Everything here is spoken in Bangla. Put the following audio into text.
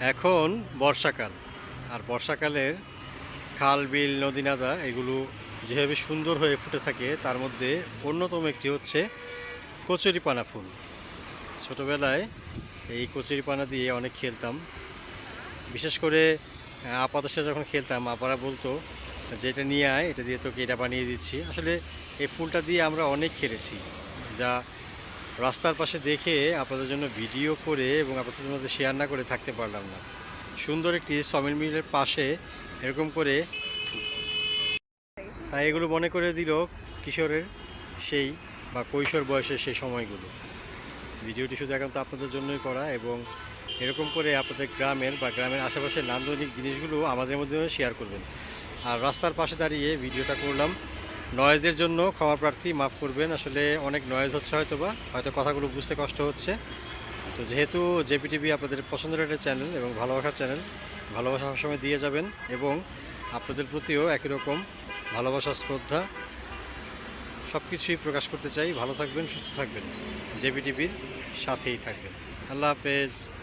এখন বর্ষাকাল। আর বর্ষাকালের খাল, বিল নদী নাদা এগুলো যেভাবে সুন্দর হয়ে ফুটে থাকে, তার মধ্যে অন্যতম একটি হচ্ছে কচুরিপানা ফুল। ছোটোবেলায় এই কচুরিপানা দিয়ে অনেক খেলতাম। বিশেষ করে সাথে যখন খেলতাম, আপারা বলতো যে এটা নিয়ে আয়, এটা দিয়ে তোকে এটা বানিয়ে দিচ্ছি। আসলে এই ফুলটা দিয়ে আমরা অনেক খেলেছি, যা রাস্তার পাশে দেখে আপনাদের জন্য ভিডিও করে এবং আপনাদের মধ্যে শেয়ার না করে থাকতে পারলাম না। সুন্দর একটি সমিল মিলের পাশে এরকম করে তাই এগুলো মনে করে দিল কিশোরের সেই বা কৈশোর বয়সের সেই সময়গুলো। ভিডিওটি শুধু একান্ত আপনাদের জন্যই করা এবং এরকম করে আপনাদের গ্রামের বা গ্রামের আশেপাশের নান্দনিক জিনিসগুলো আমাদের মধ্যে শেয়ার করবেন। আর রাস্তার পাশে দাঁড়িয়ে ভিডিওটা করলাম। নয়েজের জন্য ক্ষমা প্রার্থী, মাফ করবেন। আসলে অনেক নয়েজ হচ্ছে হয়তো বা হয়তো কথাগুলো বুঝতে কষ্ট হচ্ছে। তো যেহেতু জেপিটিভি আপনাদের পছন্দের একটা চ্যানেল এবং ভালোবাসার চ্যানেল ভালোবাসা সবসময় দিয়ে যাবেন এবং আপনাদের প্রতিও একই রকম ভালোবাসা, শ্রদ্ধা সব কিছুই প্রকাশ করতে চাই। ভালো থাকবেন, সুস্থ থাকবেন। জেপিটিভির সাথেই থাকবেন। আল্লাহ হাফেজ।